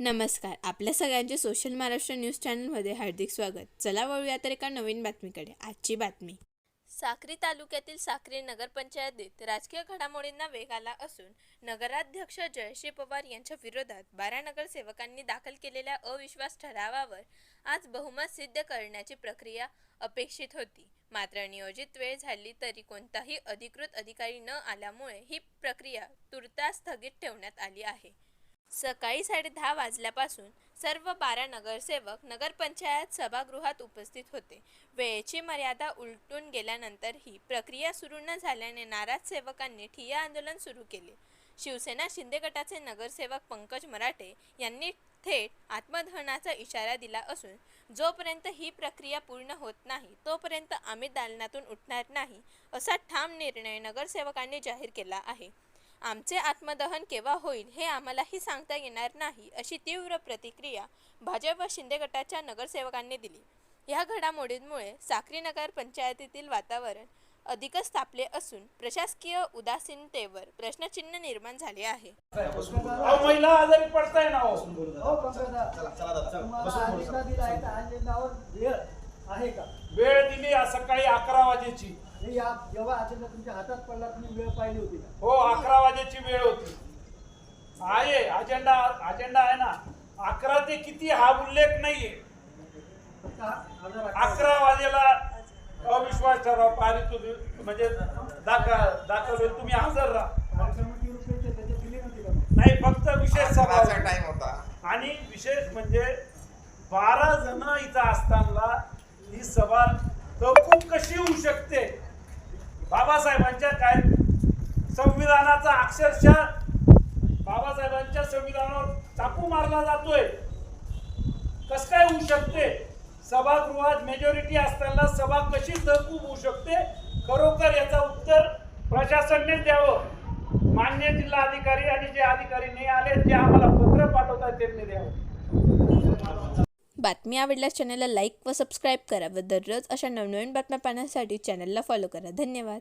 नमस्कार. आपल्या सगळ्यांचे सोशल महाराष्ट्र न्यूज चॅनलमध्ये हार्दिक स्वागत. चला वळूया तर एका नवीन बातमीकडे. आजची बातमी. साक्री तालुक्यातील साक्री नगरपंचायतीत राजकीय घडामोडींना वेग आला असून नगराध्यक्ष जयश्री पवार यांच्या विरोधात बारा नगरसेवकांनी दाखल केलेल्या अविश्वास ठरावावर आज बहुमत सिद्ध करण्याची प्रक्रिया अपेक्षित होती. मात्र नियोजित वेळ झाली तरी कोणताही अधिकृत अधिकारी न आल्यामुळे ही प्रक्रिया तुर्तास स्थगित ठेवण्यात आली आहे. सकाळी साडेदहा वाजल्यापासून सर्व बारा नगरसेवक नगरपंचायत सभागृहात उपस्थित होते. वेळेची मर्यादा उलटून गेल्यानंतर ही प्रक्रिया सुरू न झाल्याने नाराज सेवकांनी ठिय्या आंदोलन सुरू केले. शिवसेना शिंदे गटाचे नगरसेवक पंकज मराठे यांनी थेट आत्मदहनाचा इशारा दिला असून जोपर्यंत ही प्रक्रिया पूर्ण होत नाही तोपर्यंत आम्ही दालनातून उठणार नाही असा ठाम निर्णय नगरसेवकांनी जाहीर केला आहे. आमचे आत्मदहन केव्हा होईल हे आम्हालाही सांगता येणार नाही अशी तीव्र प्रतिक्रिया भाजप व शिंदे गटाच्या नगरसेवकांनी दिली. या घडामोडींमुळे साक्री नगर पंचायतीतील वातावरण अधिकच तापले असून प्रशासकीय उदासीनतेवर प्रश्नचिन्ह निर्माण झाले आहे. अहो, महिला आजारी पडताय ना हो. वेळ आहे का? वेळ दिली आज सकाळी अकरा वाजेची. हे या जेव्हा अजेंडा तुमच्या हातात पडला तुम्ही वेळ पाहिली होती हो अकरा वाजेची वेळ होती आहे अजेंडा अजेंडा आहे ना अकरा ते किती हा उल्लेख नाहीये अकरा. वाजेला अविश्वास ठराव पारित. म्हणजे दाखल दाखल होईल तुम्ही हजर राहा? नाही फक्त विशेष सभा. टाइम होता आणि विशेष म्हणजे बारा जण इथं असताना ही सभा तहकूब कशी होऊ शकते बाबासाहेबांच्या काय संविधानाचा अक्षरशः बाबासाहेबांच्या संविधानावर चाकू मारला जातोय. कस काय होऊ शकते? सभागृहात मेजॉरिटी असताना सभा कशी तहकूब होऊ शकते? खरोखर याचा उत्तर प्रशासननेच द्यावं. मान्य जिल्हा अधिकारी आणि जे अधिकारी नाही आले ते आम्हाला पत्र पाठवतात त्यांनी द्यावं. बातमी आवडल्यास चॅनलला लाईक व सबस्क्राईब करा व दररोज अशा नवनवीन बातम्या पाहण्यासाठी चॅनलला फॉलो करा. धन्यवाद.